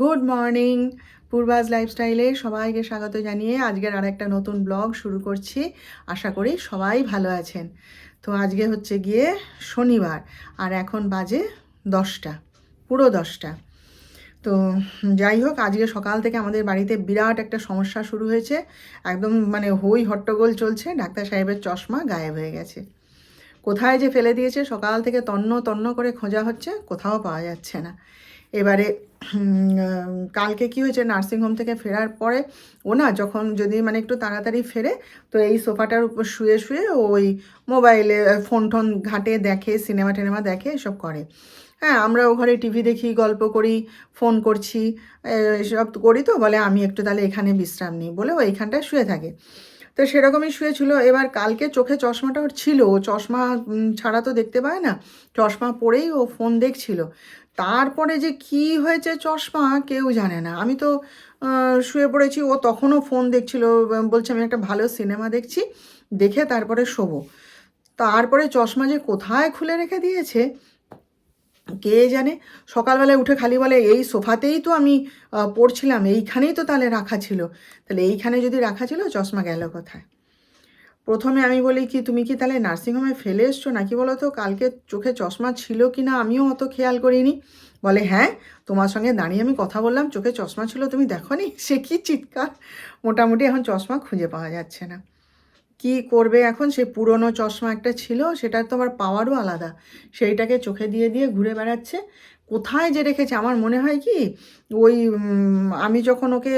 Good morning পূর্বাজ লাইফস্টাইলে সবাইকে স্বাগত জানিয়ে আজকের আর একটা নতুন ব্লগ শুরু করছি। আশা করি সবাই ভালো আছেন। তো আজকে হচ্ছে গিয়ে শনিবার আর এখন বাজে দশটা, পুরো দশটা। তো যাই হোক, আজকে সকাল থেকে আমাদের বাড়িতে বিরাট একটা সমস্যা শুরু হয়েছে। একদম মানে হই হট্টগোল চলছে, ডাক্তার সাহেবের চশমা গায়েব হয়ে গেছে। কোথায় যে ফেলে দিয়েছে, সকাল থেকে তন্ন তন্ন করে খোঁজা হচ্ছে, কোথাও পাওয়া যাচ্ছে না। এবারে কালকে কি হয়েছে নার্সিংহোম থেকে ফেরার পরে ও না যখন যদি মানে একটু তাড়াতাড়ি ফেরে, তো এই সোফাটার উপর শুয়ে শুয়ে ওই মোবাইলে ফোন টোন ঘাটে দেখে সিনেমা টিনেমা দেখে এসব করে। হ্যাঁ আমরা ও ঘরে টিভি দেখি, গল্প করি ফোন করছি এসব করি তো, বলে আমি একটু তাহলে এখানে বিশ্রাম নিই, বলে ও এইখানটায় শুয়ে থাকে। তো সেরকমই শুয়েছিল। এবার কালকে চোখে চশমাটা ওর ছিল। ও চশমা ছাড়া তো দেখতে পায় না। চশমা পরেই ও ফোন দেখছিল। তারপরে যে কি হয়েছে চশমা, কেউ জানে না। আমি তো শুয়ে পড়েছি। ও তখনও ফোন দেখছিল। বলছে, আমি একটা ভালো সিনেমা দেখছি। দেখে তারপরে শোবো। তারপরে চশমা যে কোথায় খুলে রেখে দিয়েছে কে জানে? সকালবেলায় উঠে খালি বলে, এই সোফাতেই তো আমি পড়ছিলাম, এইখানেই তো তাহলে রাখা ছিল। তাহলে এইখানে যদি রাখা ছিল, চশমা গেল কোথায়? প্রথমে আমি বলি, কি তুমি কি তাহলে নার্সিংহোমে ফেলে এসছো নাকি বলো তো? কালকে চোখে চশমা ছিল কি না? আমিও অত খেয়াল করিনি। বলে হ্যাঁ তোমার সঙ্গে দাঁড়িয়ে আমি কথা বললাম, চোখে চশমা ছিল, তুমি দেখো নি সে কি চিৎকার? মোটামুটি এখন চশমা খুঁজে পাওয়া যাচ্ছে না। কি করবে এখন? সে পুরনো চশমা একটা ছিল, সেটার তো আবার পাওয়ারও আলাদা। সেইটাকে চোখে দিয়ে দিয়ে ঘুরে বেড়াচ্ছে। কোথায় যে রেখেছে? আমার মনে হয় কি, ওই আমি যখন ওকে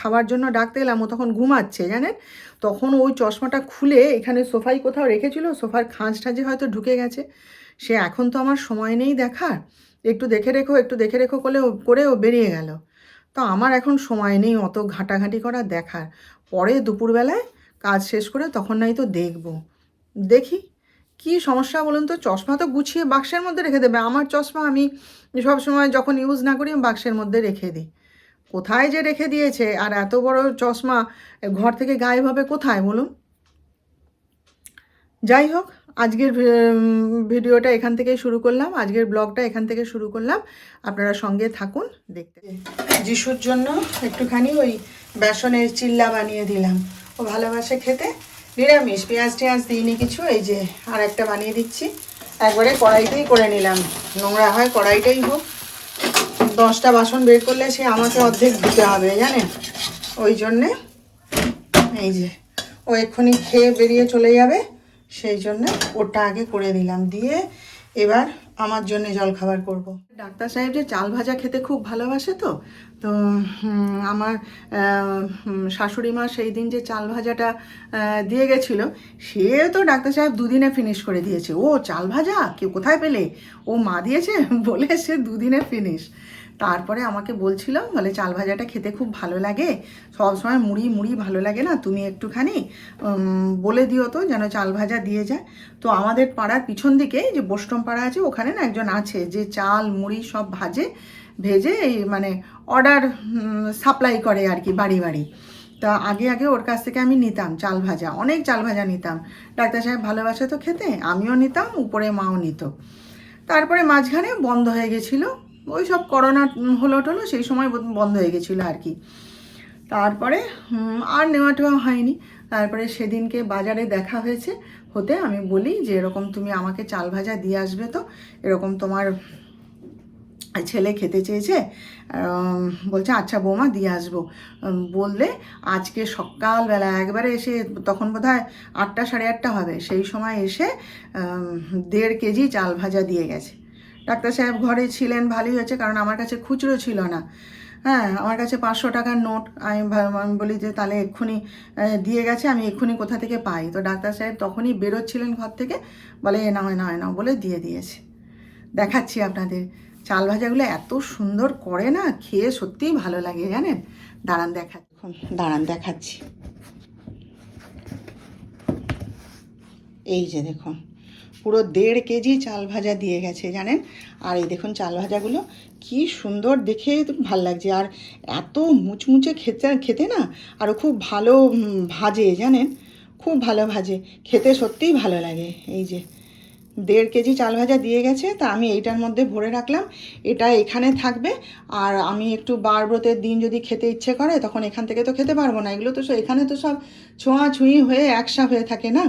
খাওয়ার জন্য ডাকতে এলাম, ও তখন ঘুমাচ্ছে, জানেন? তখন ওই চশমাটা খুলে এখানে সোফায় কোথাও রেখেছিল, সোফার খাঁজ ঠাঁজে হয়তো ঢুকে গেছে। সে এখন তো আমার সময় নেই দেখার। একটু দেখে রেখো, একটু দেখে রেখো করে ও করে ও বেরিয়ে গেল। তো আমার এখন সময় নেই অত ঘাটাঘাটি করা দেখার। পরে দুপুরবেলায় কাজ শেষ করে তখন নাই তো দেখব। দেখি, কি সমস্যা বলুন তো? চশমা তো গুছিয়ে বাক্সের মধ্যে রেখে দেবে। আমার চশমা আমি সব সময় যখন ইউজ না করি, আমি বাক্সের মধ্যে রেখে দিই। কোথায় যে রেখে দিয়েছে? আর এত বড় চশমা ঘর থেকে গায়েব হবে কোথায় বলুন? যাই হোক, আজকের ভিডিওটা এখান থেকেই শুরু করলাম। আজকের ব্লগটা এখান থেকে শুরু করলাম। আপনারা সঙ্গে থাকুন, দেখতে। যিশুর জন্য একটুখানি ওই বেসনের চিল্লা বানিয়ে দিলাম। ও ভালোবাসে খেতে। নিরামিষ, পেঁয়াজ টেঁয়াজ দিইনি কিছু, এই যে আর একটা বানিয়ে দিচ্ছি। একবারে কড়াইতেই করে নিলাম। নোংরা হয়, কড়াইটাই হোক। দশটা বাসন বের করলে সে আমাকে অর্ধেক দিতে হবে, জানেন? ওই জন্যে এই যে, ও এক্ষুনি খেয়ে বেরিয়ে চলে যাবে। সেই জন্য ওটা আগে করে দিলাম। দিয়ে এবার আমার জন্য জলখাবার করব। ডাক্তার সাহেব যে চাল ভাজা খেতে খুব ভালোবাসে তো তো আমার শাশুড়ি মা সেই দিন যে চাল ভাজাটা দিয়ে গেছিল, সে তো ডাক্তার সাহেব দুদিনে ফিনিশ করে দিয়েছে। ও চাল ভাজা? কেউ কোথায় পেলে? ও মা দিয়েছে? বলে সে দুদিনে ফিনিশ তারপরে আমাকে বলছিল, বলে চাল ভাজাটা খেতে খুব ভালো লাগে, সব সময় মুড়ি মুড়ি ভালো লাগে না, তুমি একটুখানি বলে দিও তো যেন চাল ভাজা দিয়ে যায়। তো আমাদের পাড়ার পিছন দিকে যে বৈষ্ণব পাড়া আছে, ওখানে না একজন আছে যে চাল, মুড়ি সব ভাজে, ভেজে এই মানে অর্ডার সাপ্লাই করে আর কি বাড়ি বাড়ি। তা আগে আগে ওর কাছ থেকে আমি নিতাম চাল ভাজা, অনেক চাল ভাজা নিতাম। ডাক্তার সাহেব ভালোবাসে তো খেতে, আমিও নিতাম, উপরে মাও নিত। তারপরে মাঝখানে বন্ধ হয়ে গেছিল ওই সব করোনা হলো টলো, সেই সময় বন্ধ হয়ে গেছিল আর কি। তারপরে আর নেওয়া টেওয়া হয়নি। তারপরে সেদিনকে বাজারে দেখা হয়েছে হতে আমি বলি যে, এরকম তুমি আমাকে চাল ভাজা দিয়ে আসবে তো, এরকম তোমার ছেলে খেতে চেয়েছে বলছে আচ্ছা বৌমা দিয়ে আসব। বললে আজকে সকালবেলা একবারে এসে তখন বোধ হয় আটটা সাড়ে আটটা হবে। সেই সময় এসে দেড় কেজি চাল ভাজা দিয়ে গেছে। ডাক্তার সাহেব ঘরে ছিলেন, ভালোই হয়েছে, কারণ আমার কাছে খুচরো ছিল না। হ্যাঁ আমার কাছে পাঁচশো টাকার নোট, আমি আমি বলি যে তাহলে এক্ষুনি দিয়ে গেছে, আমি এক্ষুনি কোথা থেকে পাই? তো ডাক্তার সাহেব তখনই বেরোচ্ছিলেন ঘর থেকে, বলে, এ না হয় না হয় না বলে দিয়ে দিয়েছে। দেখাচ্ছি আপনাদের। চাল ভাজাগুলো এত সুন্দর করে না, খেয়ে সত্যিই ভালো লাগে, জানেন? দাঁড়ান দেখা দাঁড়ান দেখাচ্ছি। এই যে দেখুন পুরো দেড় কেজি চাল ভাজা দিয়ে গেছে, জানেন? আর এই দেখুন চাল ভাজাগুলো, কি সুন্দর দেখে ভালো লাগছে। আর এত মুচমুচে খেতে খেতে না আরও খুব ভালো ভাজে, জানেন? খুব ভালো ভাজে, খেতে সত্যিই ভালো লাগে। এই যে দেড় কেজি চাল ভাজা দিয়ে গেছে, তা আমি এইটার মধ্যে ভরে রাখলাম। এটা এখানে থাকবে, আর আমি একটু বার ব্রতের দিন যদি খেতে ইচ্ছে করে, তখন এখান থেকে তো খেতে পারব না। এগুলো তো এখানে তো সব ছোঁয়া ছোঁয়াছুঁয়ি হয়ে একসা হয়ে থাকে না।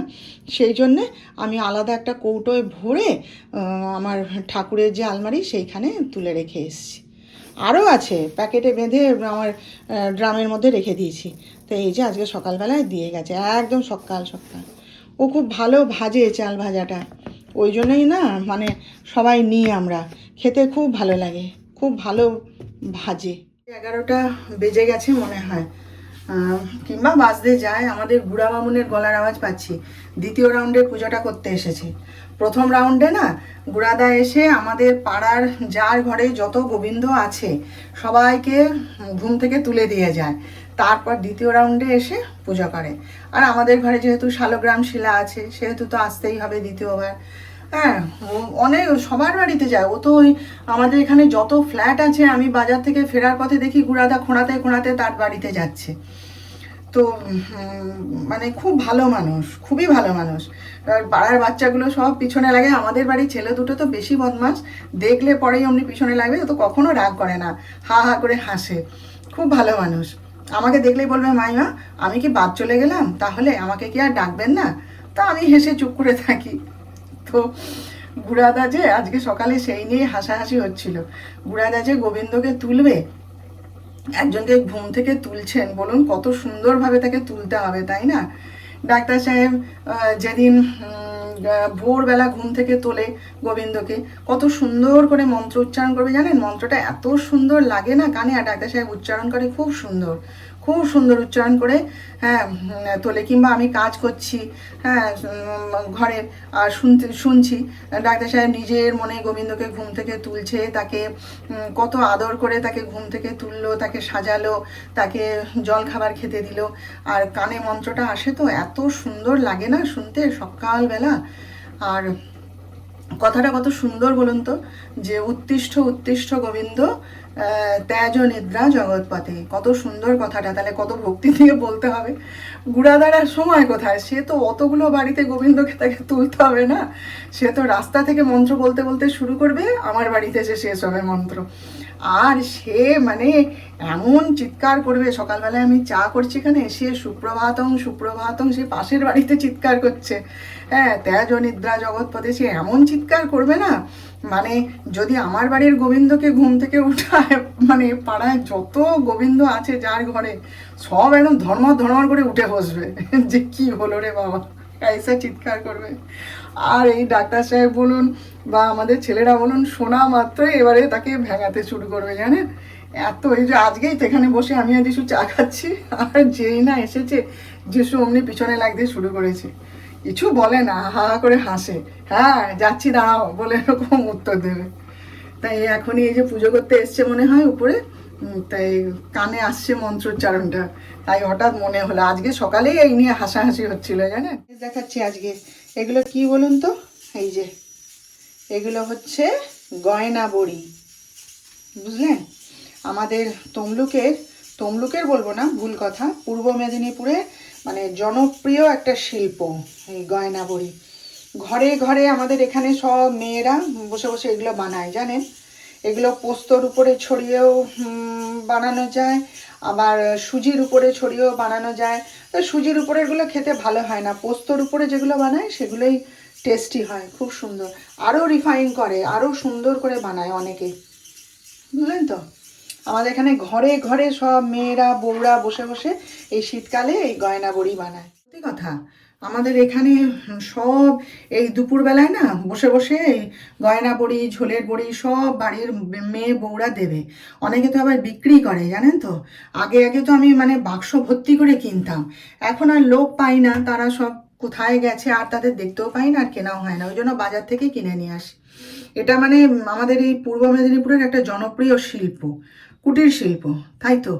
সেই জন্যে আমি আলাদা একটা কৌটোয় ভরে আমার ঠাকুরের যে আলমারি, সেইখানে তুলে রেখে এসেছি। আরও আছে, প্যাকেটে বেঁধে আমার ড্রামের মধ্যে রেখে দিয়েছি। তো এই যে আজকে সকালবেলায় দিয়ে গেছে, একদম সকাল সকাল। ও খুব ভালো ভাজে চাল ভাজাটা। ওই জন্যই না মানে সবাই নিই আমরা। খেতে খুব ভালো লাগে, খুব ভালো ভাজে। এগারোটা বেজে গেছে মনে হয়। কিংবা বাজতে যায়, আমাদের বুড়া মামুনের গলার আওয়াজ পাচ্ছি। দ্বিতীয় রাউন্ডে পুজোটা করতে এসেছে। প্রথম রাউন্ডে না গুড়াদা এসে আমাদের পাড়ার যার ঘরে যত গোবিন্দ আছে, সবাইকে ঘুম থেকে তুলে দিয়ে যায়। তারপর দ্বিতীয় রাউন্ডে এসে পূজা করে। আর আমাদের ঘরে যেহেতু শালগ্রাম শিলা আছে, সেহেতু তো আসতেই হবে দ্বিতীয়বার। হ্যাঁ অনেক, সবার বাড়িতে যায়। ও তো ওই আমাদের এখানে যত ফ্ল্যাট আছে, আমি বাজার থেকে ফেরার পথে দেখি গুড়াদা খোঁড়াতে খোঁড়াতে তার বাড়িতে যাচ্ছে। তো মানে খুব ভালো মানুষ, খুবই ভালো মানুষ। পাড়ার বাচ্চাগুলো সব পিছনে লাগে। আমাদের বাড়ির ছেলে দুটো তো বেশি বদমাস দেখলে পরেই অমনি পিছনে লাগবে। তো কখনো রাগ করে না। হা হা করে হাসে। খুব ভালো মানুষ। আমাকে দেখলেই বলবে, মাইমা, আমি কি বাদ চলে গেলাম? তাহলে আমাকে কি আর ডাকবেন না? তা আমি হেসে চুপ করে থাকি। তো গুড়াদা যে আজকে সকালে সেই নিয়ে হাসাহাসি হচ্ছিল। গুড়াদা যে গোবিন্দকে তুলবে, একজনকে ঘুম থেকে তুলছেন, বলুন কত সুন্দরভাবে তাকে তুলতে হবে, তাই না? ডাক্তার সাহেব যেদিন ভোরবেলা ঘুম থেকে তোলে গোবিন্দকে, কত সুন্দর করে মন্ত্র উচ্চারণ করবে জানেন? মন্ত্রটা এত সুন্দর লাগে না কানে, আর ডাক্তার সাহেব উচ্চারণ করে খুব সুন্দর। খুব সুন্দর উচ্চারণ করে হ্যাঁ তোলে কিংবা আমি কাজ করছি হ্যাঁ ঘরের আর শুনতে, শুনছি, ডাক্তার সাহেব নিজের মনে গোবিন্দকে ঘুম থেকে তুলছে, তাকে কত আদর করে তাকে ঘুম থেকে তুললো, তাকে সাজালো, তাকে জল খাবার খেতে দিল, আর কানে মন্ত্রটা আসে তো এত সুন্দর লাগে না শুনতে সকালবেলা। আর কথাটা কত সুন্দর বলুন তো, যে উত্তিষ্ঠ উত্তিষ্ঠ গোবিন্দ ত্যাজ নিদ্রা জগৎপথে। কত সুন্দর কথাটা, তাহলে কত ভক্তি দিয়ে বলতে হবে। গুড়াদারার সময় কোথায়? সে তো অতগুলো বাড়িতে গোবিন্দকে তাকে তুলতে হবে না। সে তো রাস্তা থেকে মন্ত্র বলতে বলতে শুরু করবে, আমার বাড়িতে এসে শেষ হবে মন্ত্র। আর সে মানে এমন চিৎকার করবে, সকালবেলায় আমি চা করছি এখানে, সে সুপ্রভাতং সুপ্রভাতং, সে পাশের বাড়িতে চিৎকার করছে। হ্যাঁ ত্যাজ নিদ্রা জগৎপথে সে এমন চিৎকার করবে না মানে যদি আমার বাড়ির গোবিন্দকে ঘুম থেকে উঠায় মানে পাড়ায় যত গোবিন্দ আছে যার ঘরে, সব একদম ধর্ম ধর্ম করে উঠে বসবে। যে কি হলো রে বাবা এসে চিৎকার করবে। আর এই ডাক্তার সাহেব বলুন বা আমাদের ছেলেরা বলুন শোনা মাত্রই এবারে তাকে ভেঙাতে শুরু করবে, জানেন? এত এই যে আজকেই এখানে বসে আমি আর যিশু চা খাচ্ছি, আর যেই না এসেছে, যিশু অমনি পিছনে লাগতে শুরু করেছে। কিছু বলে না, হা হা করে হাসে। হ্যাঁ যাচ্ছি, দাঁড়াও, বলে এরকম উত্তর দেবে। তাই এখনই এই যে পুজো করতে এসছে মনে হয় উপরে তাই কানে আসছে মন্ত্রোচ্চারণটা। তাই হঠাৎ মনে হলো, আজকে সকালেই এই নিয়ে হাসাহাসি হচ্ছিল, জানেন? দেখাচ্ছি আজকে এগুলো কি বলুন তো? এই যে, এগুলো হচ্ছে গয়না বড়ি। বুঝলেন? আমাদের তমলুকের তমলুকের বলব না, ভুল কথা, পূর্ব মেদিনীপুরে মানে জনপ্রিয় একটা শিল্প, এই গয়না বড়ি। ঘরে ঘরে আমাদের এখানে সব মেয়েরা বসে বসে এগুলো বানায়, জানেন? এগুলো পোস্তর উপরে ছড়িয়েও বানানো যায়। আবার সুজির উপরে ছড়িয়েও বানানো যায়। তো সুজির উপরে এগুলো খেতে ভালো হয় না। পোস্তর উপরে যেগুলো বানায়, সেগুলোই টেস্টি হয়। খুব সুন্দর। আরও রিফাইন করে, আরও সুন্দর করে বানায় অনেকে। বুঝলেন তো? আমাদের এখানে ঘরে ঘরে সব মেয়েরা, বউরা বসে বসে এই শীতকালে এই গয়না বড়ি বানায়। সত্যি কথা আমাদের এখানে সব এই দুপুরবেলায় না বসে বসে গয়না বড়ি ঝোলের বড়ি সব বাড়ির মেয়ে বউরা দেবে। অনেকে তো আবার বিক্রি করে, জানেন তো? আগে আগে তো আমি মানে বাক্স ভর্তি করে কিনতাম। এখন আর লোক পাই না, তারা সব কোথায় গেছে আর তাদের দেখতেও পাই না আর কেনাও হয় না, ওই জন্য বাজার থেকে কিনে নিয়ে আসি। এটা মানে আমাদের এই পূর্ব মেদিনীপুরের একটা জনপ্রিয় শিল্প, কুটির শিল্প, তাই তো?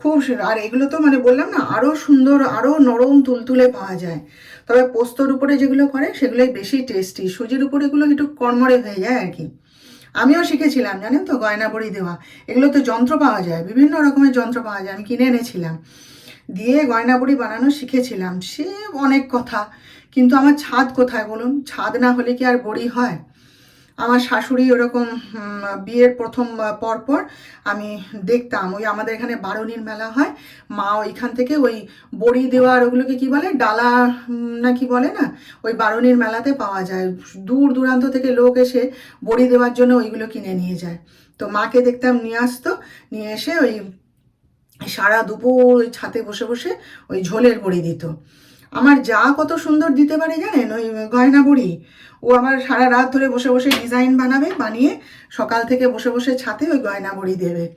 খুব আর এগুলো তো মানে বললাম না আরও সুন্দর আরও নরম তুলতুলে পাওয়া যায়। তবে পোস্তর উপরে যেগুলো করে, সেগুলোই বেশি টেস্টি সুজির উপরে এগুলো একটু কড়মড়ে হয়ে যায় আর কি। আমিও শিখেছিলাম, জানেন তো গয়না বড়ি দেওয়া। এগুলো তো যন্ত্র পাওয়া যায়, বিভিন্ন রকমের যন্ত্র পাওয়া যায়, আমি কিনে এনেছিলাম। দিয়ে গয়না বড়ি বানানো শিখেছিলাম, সে অনেক কথা। কিন্তু আমার ছাদ কোথায় বলুন? ছাদ না হলে কি আর বড়ি হয়? আমার শাশুড়ি ওরকম বিয়ের প্রথম পরপর আমি দেখতাম। ওই আমাদের এখানে বারুনির মেলা হয়। মা ওইখান থেকে ওই বড়ি দেওয়ার ওগুলোকে কি বলে? ডালা না কি বলে না? ওই বারুনির মেলাতে পাওয়া যায়। দূর দূরান্ত থেকে লোক এসে বড়ি দেওয়ার জন্য ওইগুলো কিনে নিয়ে যায়। তো মাকে দেখতাম নিয়ে আসতো, নিয়ে এসে ওই সারা দুপুর ওই ছাতে বসে বসে ওই ঝোলের বড়ি দিত। আমার যা কত সুন্দর দিতে পারে জানেন? ওই গয়না বুড়ি। ও আমার সারা রাত ধরে বসে বসে ডিজাইন বানাবে, বানিয়ে সকাল থেকে বসে বসে ছাতে ওই গয়না বড়ি দেবে।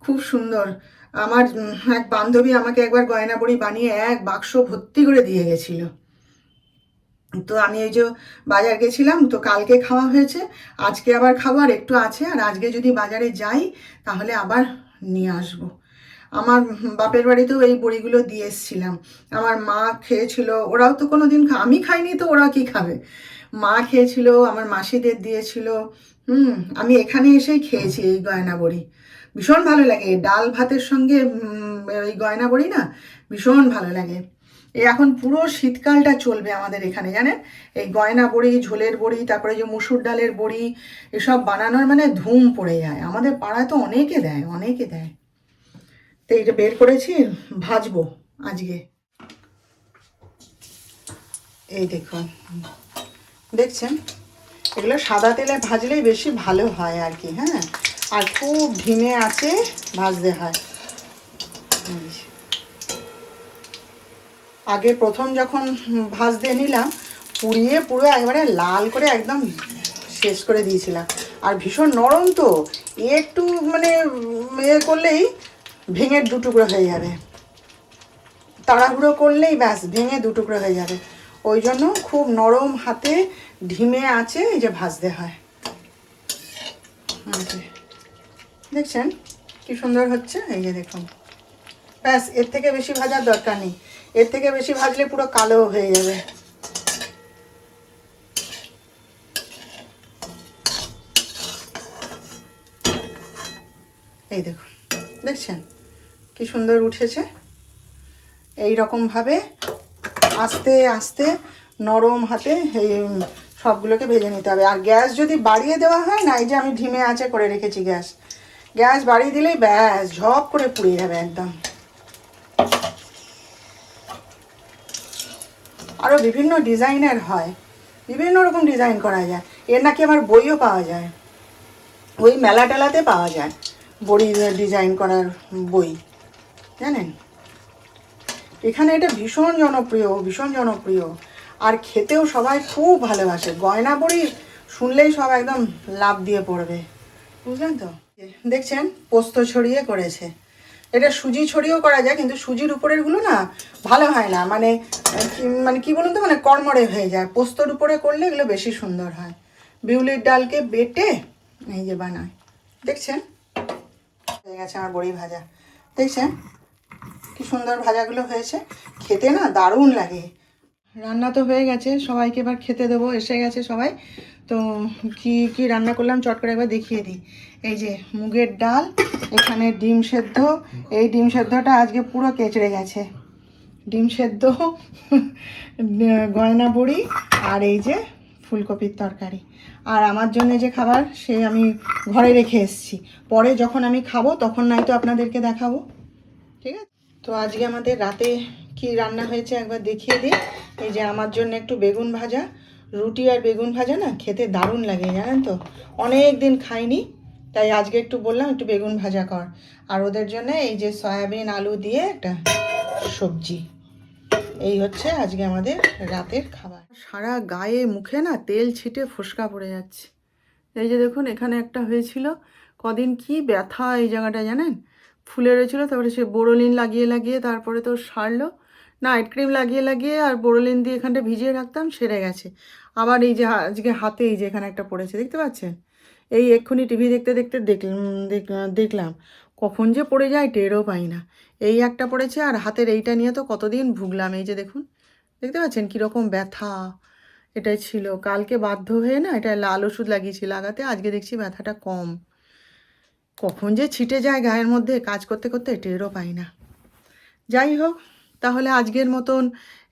খুব সুন্দর। আমার এক বান্ধবী আমাকে একবার গয়না বড়ি বানিয়ে এক বাক্স ভর্তি করে দিয়ে গেছিল। তো আমি এই যে বাজার গেছিলাম, তো কালকে খাওয়া হয়েছে। আজকে আবার খাব, আর একটু আছে। আর আজকে যদি বাজারে যাই, তাহলে আবার নিয়ে আসব। আমার বাপের বাড়িতেও এই বড়িগুলো দিয়ে এসেছিলাম। আমার মা খেয়েছিল, ওরাও তো কোনো দিন আমি খাইনি তো ওরা কি খাবে? মা খেয়েছিল, আমার মাসিদের দিয়েছিল। হুম, আমি এখানে এসেই খেয়েছি এই গয়না বড়ি। ভীষণ ভালো লাগে। ডাল ভাতের সঙ্গে এই গয়না বড়ি না, ভীষণ ভালো লাগে। এই এখন পুরো শীতকালটা চলবে আমাদের এখানে, জানেন? এই গয়না বড়ি, ঝোলের বড়ি, তারপরে যে মুসুর ডালের বড়ি, এসব বানানোর মানে ধুম পড়ে যায়। আমাদের পাড়ায় তো অনেকে দেয় অনেকে দেয়। তো এইটা বের করেছি, ভাজবো আজকে। এই দেখুন, দেখছেন? এগুলো সাদা তেলে ভাজলেই বেশি ভালো হয় আর কি হ্যাঁ? আর খুব ধিমে আছে, ভাজতে হয়। আগে প্রথম যখন ভাজতে নিলাম, পুড়িয়ে পুরো একবারে লাল করে একদম শেষ করে দিয়েছিলাম। আর ভীষণ নরম তো, একটু মানে ইয়ে করলেই ভেঙে দু টুকরো হয়ে যাবে। তাড়াহুড়ো করলেই ব্যাস, ভেঙে দু টুকরো হয়ে যাবে। ওই জন্য খুব নরম হাতে ঢিমে আছে এই যে ভাজতে হয়। দেখছেন কি সুন্দর হচ্ছে? এই যে দেখুন। ব্যাস, এর থেকে বেশি ভাজার দরকার নেই। এর থেকে বেশি ভাজলে পুরো কালো হয়ে যাবে। এই দেখুন। দেখছেন? কি সুন্দর উঠেছে। এই রকমভাবে আস্তে আস্তে নরম হাতে এই সবগুলোকে ভেজে নিতে হবে। আর গ্যাস যদি বাড়িয়ে দেওয়া হয় না, এই যে আমি ঢিমে আঁচে করে রেখেছি গ্যাস। গ্যাস বাড়িয়ে দিলেই ব্যাস, ঝপ করে পুড়ে যাবে একদম। আরও বিভিন্ন ডিজাইনের হয়। বিভিন্ন রকম ডিজাইন করা যায়। এর নাকি আমার বইও পাওয়া যায়। ওই মেলা টেলাতে পাওয়া যায়। বড়ি ডিজাইন করার বই। জানেন? এখানে এটা ভীষণ জনপ্রিয় ভীষণ জনপ্রিয়। আর খেতেও সবাই খুব ভালোবাসে। গয়না বড়ি শুনলেই সব একদম লাভ দিয়ে পড়বে। বুঝলেন তো? দেখছেন? পোস্ত ছড়িয়ে করেছে। এটা সুজি ছড়িয়েও করা যায়, কিন্তু সুজির উপরেরগুলো না ভালো হয় না। মানে মানে কি বলুন তো? মানে কড়মড়ে হয়ে যায়। পোস্তর উপরে করলে এগুলো বেশি সুন্দর হয়। বিউলির ডালকে বেটে এই যে বানায়। দেখছেন? হয়ে গেছে আমার বড়ি ভাজা। দেখছেন? কি সুন্দর ভাজাগুলো হয়েছে। খেতে না দারুণ লাগে। রান্না তো হয়ে গেছে, সবাইকে এবার খেতে দেবো, এসে গেছে সবাই। তো কি কি রান্না করলাম চট করে একবার দেখিয়ে দিই। এই যে মুগের ডাল, এখানে ডিম সেদ্ধ। এই ডিম সেদ্ধটা আজকে পুরো কেচড়ে গেছে। ডিম সেদ্ধ, গয়না বড়ি আর এই যে ফুলকপির তরকারি। আর আমার জন্য যে খাবার, সে আমি ঘরে রেখে এসেছি। পরে যখন আমি খাব, তখন নয়তো আপনাদেরকে দেখাবো। ঠিক আছে? তো আজকে আমাদের রাতে কি রান্না হয়েছে একবার দেখিয়ে দিই। এই যে আমার জন্য একটু বেগুন ভাজা, রুটি আর বেগুন ভাজা না খেতে দারুণ লাগে, জানেন তো? অনেক দিন খাইনি, তাই আজকে একটু বললাম একটু বেগুন ভাজা কর। আর ওদের জন্য এই যে সয়াবিন, আলু দিয়ে একটা সবজি। এই হচ্ছে আজকে আমাদের রাতের খাবার। সারা গায়ে মুখে না তেল ছিটে ফোসকা পড়ে যাচ্ছে। এই যে দেখুন, এখানে একটা হয়েছিল। কদিন কি ব্যথা এই জায়গাটা, জানেন? ফুলে রয়েছিল, তারপরে সে বোরোলিন লাগিয়ে লাগিয়ে তারপরে তো সারলো। নাইট ক্রিম লাগিয়ে লাগিয়ে আর বোরোলিন দিয়ে এখানটা ভিজিয়ে রাখতাম, সেরে গেছে। আবার এই যে আজকে হাতে এই যে এখানে একটা পড়েছে, দেখতে পাচ্ছেন? এই এক্ষুনি টিভি দেখতে দেখতে দেখলাম, দেখ- দেখলাম। কখন যে পড়ে যায়, টেরও পাই না। এই একটা পড়েছে আর হাতের এইটা নিয়ে তো কতদিন ভুগলাম, এই যে দেখুন। দেখতে পাচ্ছেন কীরকম ব্যথা। এটাই ছিল। কালকে বাধ্য হয়ে না, এটা লাল ওষুধ লাগিয়েছি লাগাতে, আজকে দেখছি ব্যথাটা কম। কখন যে ছিটে যায় গায়ের মধ্যে কাজ করতে করতে টেরও পাই না। যাই হোক, তাহলে আজকের মতন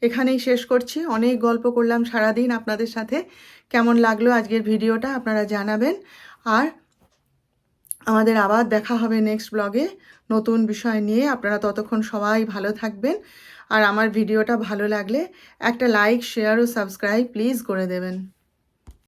এখানেই শেষ করছি। অনেক গল্প করলাম সারাদিন আপনাদের সাথে। কেমন লাগল আজকের ভিডিওটা আপনারা জানাবেন। আর আমাদের আবার দেখা হবে নেক্সট ব্লগে নতুন বিষয় নিয়ে আপনারা ততক্ষণ সবাই ভালো থাকবেন। আর আমার ভিডিওটা ভালো লাগলে একটা লাইক শেয়ার ও সাবস্ক্রাইব প্লিজ করে দেবেন।